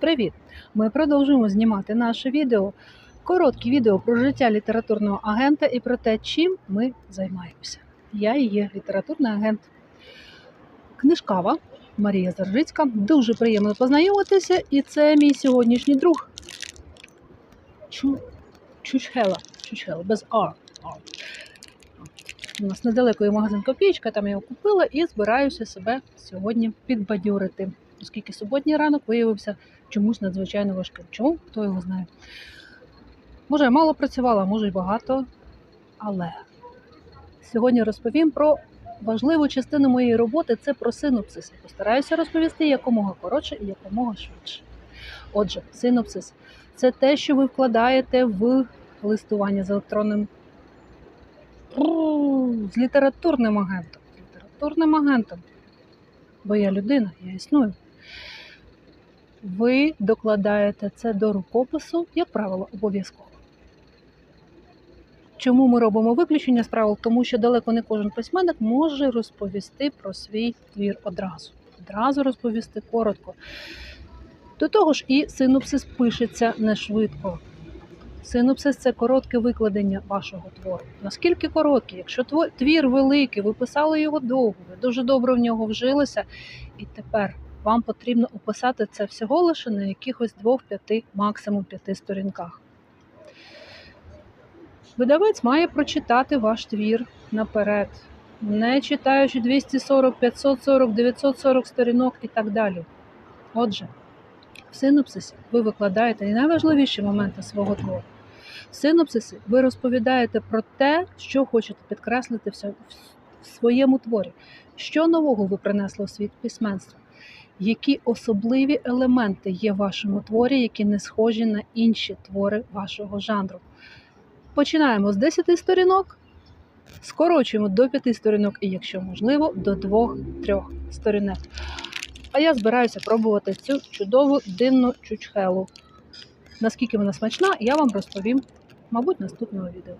Привіт! Ми продовжуємо знімати наше відео. Короткі відео про життя літературного агента і про те, чим ми займаємося. Я і є літературний агент. Книжкава Марія Заржицька. Дуже приємно познайомитися, і це мій сьогоднішній друг. Чу... Чучхела. Чучхела, без А. У нас недалеко є магазин Копійка, там я його купила і збираюся себе сьогодні підбадьорити, оскільки суботній ранок виявився чомусь надзвичайно важким. Чому? Хто його знає. Може, я мало працювала, може й багато, але сьогодні розповім про важливу частину моєї роботи це про синопсис. Постараюся розповісти якомога коротше і якомога швидше. Отже, синопсис це те, що ви вкладаєте в листування з електронним з літературним агентом. Літературним агентом. Бо я людина, я існую. Ви докладаєте це до рукопису, як правило, обов'язково. Чому ми робимо виключення з правил? Тому що далеко не кожен письменник може розповісти про свій твір одразу. Одразу розповісти коротко. До того ж, і синопсис пишеться не швидко. Синопсис це коротке викладення вашого твору. Наскільки короткий? Якщо твір великий, ви писали його довго, ви дуже добре в нього вжилися, і тепер вам потрібно описати це всього лише на якихось двох-п'яти, максимум п'яти сторінках. Видавець має прочитати ваш твір наперед, не читаючи 240, 540, 940 сторінок і так далі. Отже, в синопсисі ви викладаєте і найважливіші моменти свого твору. В синопсисі ви розповідаєте про те, що хочете підкреслити в своєму творі, що нового ви принесли у світ письменства, які особливі елементи є в вашому творі, які не схожі на інші твори вашого жанру. Починаємо з 10 сторінок, скорочуємо до 5 сторінок, і, якщо можливо, до 2-3 сторінок. А я збираюся пробувати цю чудову динну чучхелу. Наскільки вона смачна, я вам розповім, мабуть, наступного відео.